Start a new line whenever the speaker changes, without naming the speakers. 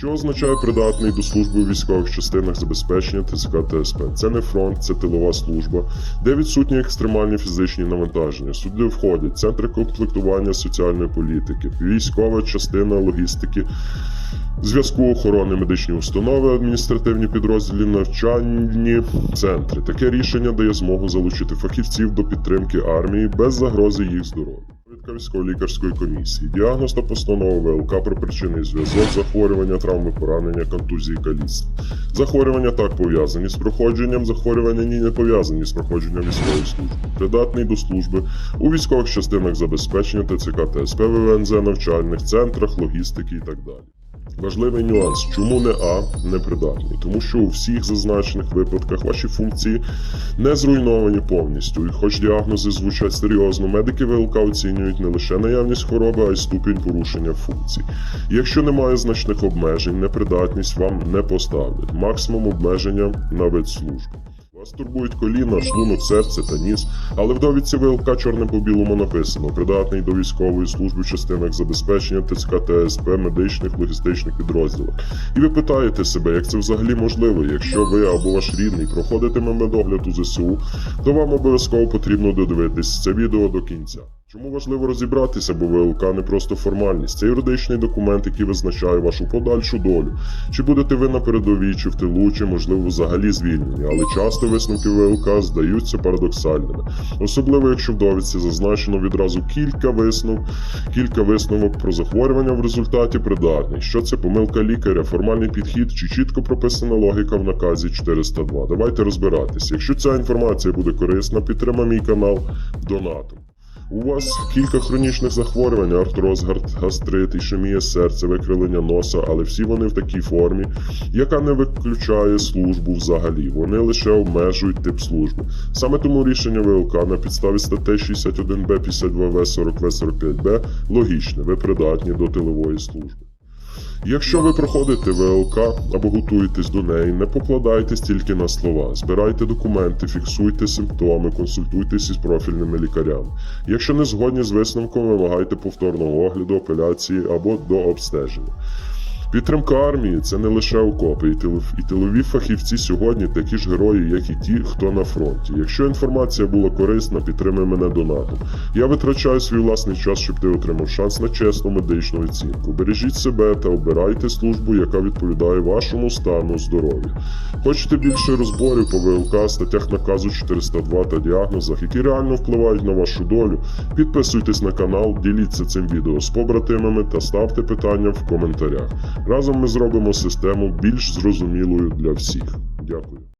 Що означає придатний до служби у військових частинах забезпечення ТЦК ТСП? Це не фронт, це тилова служба, де відсутні екстремальні фізичні навантаження. Сюди входять центри комплектування соціальної політики, військова частина логістики, зв'язку охорони медичні установи, адміністративні підрозділі, навчальні центри. Таке рішення дає змогу залучити фахівців до підтримки армії без загрози їх здоров'ю. Довідка військово-лікарської комісії, діагноз та постанова ВЛК про причинний зв'язок, захворювання, травми, поранення, контузії, каліцтва. Захворювання так пов'язані з проходженням, захворювання ні не пов'язані з проходженням військової служби. Придатний до служби у військових частинах забезпечення ТЦК ТСП ВВНЗ, навчальних центрах, логістики і так далі. Важливий нюанс, чому не А непридатний? Тому що у всіх зазначених випадках ваші функції не зруйновані повністю. І хоч діагнози звучать серйозно, медики ВЛК оцінюють не лише наявність хвороби, а й ступінь порушення функцій. Якщо немає значних обмежень, непридатність вам не поставлять. Максимум обмеження на вид служби. Вас турбують коліна, шлунок, серце та ніс, але в довідці ВЛК чорним по білому написано придатний до військової служби в частинах забезпечення ТЦК ТСП, медичних, логістичних підрозділах. І ви питаєте себе, як це взагалі можливо, якщо ви або ваш рідний проходитиме медогляд у ЗСУ, то вам обов'язково потрібно додивитись це відео до кінця. Чому важливо розібратися, бо ВЛК не просто формальність, це юридичний документ, який визначає вашу подальшу долю. Чи будете ви на передовій, чи в тилу, чи можливо взагалі звільнені, але часто висновки ВЛК здаються парадоксальними, особливо якщо в довідці зазначено відразу кілька виснов, кілька висновок про захворювання в результаті придатний. Що це помилка лікаря, формальний підхід чи чітко прописана логіка в наказі 402. Давайте розбиратись. Якщо ця інформація буде корисна, підтримай мій канал донатом. У вас кілька хронічних захворювань, артроз, гастрит, ішемія серця, викривлення носа, але всі вони в такій формі, яка не виключає службу взагалі. Вони лише обмежують тип служби. Саме тому рішення ВЛК на підставі статей 61Б, 52В, 40В, 45Б логічне, ви придатні до тилової служби. Якщо ви проходите ВЛК або готуєтесь до неї, не покладайтесь тільки на слова. Збирайте документи, фіксуйте симптоми, консультуйтесь із профільними лікарями. Якщо не згодні з висновком, вимагайте повторного огляду, апеляції або до обстеження. Підтримка армії це не лише окопи, і тил- і тилові фахівці сьогодні такі ж герої, як і ті, хто на фронті. Якщо інформація була корисна, підтримай мене донатом. Я витрачаю свій власний час, щоб ти отримав шанс на чесну медичну оцінку. Бережіть себе та обирайте службу, яка відповідає вашому стану здоров'я. Хочете більше розборів по ВЛК, статтях наказу 402 та діагнозах, які реально впливають на вашу долю, підписуйтесь на канал, діліться цим відео з побратимами та ставте питання в коментарях. Разом ми зробимо систему більш зрозумілою для всіх. Дякую.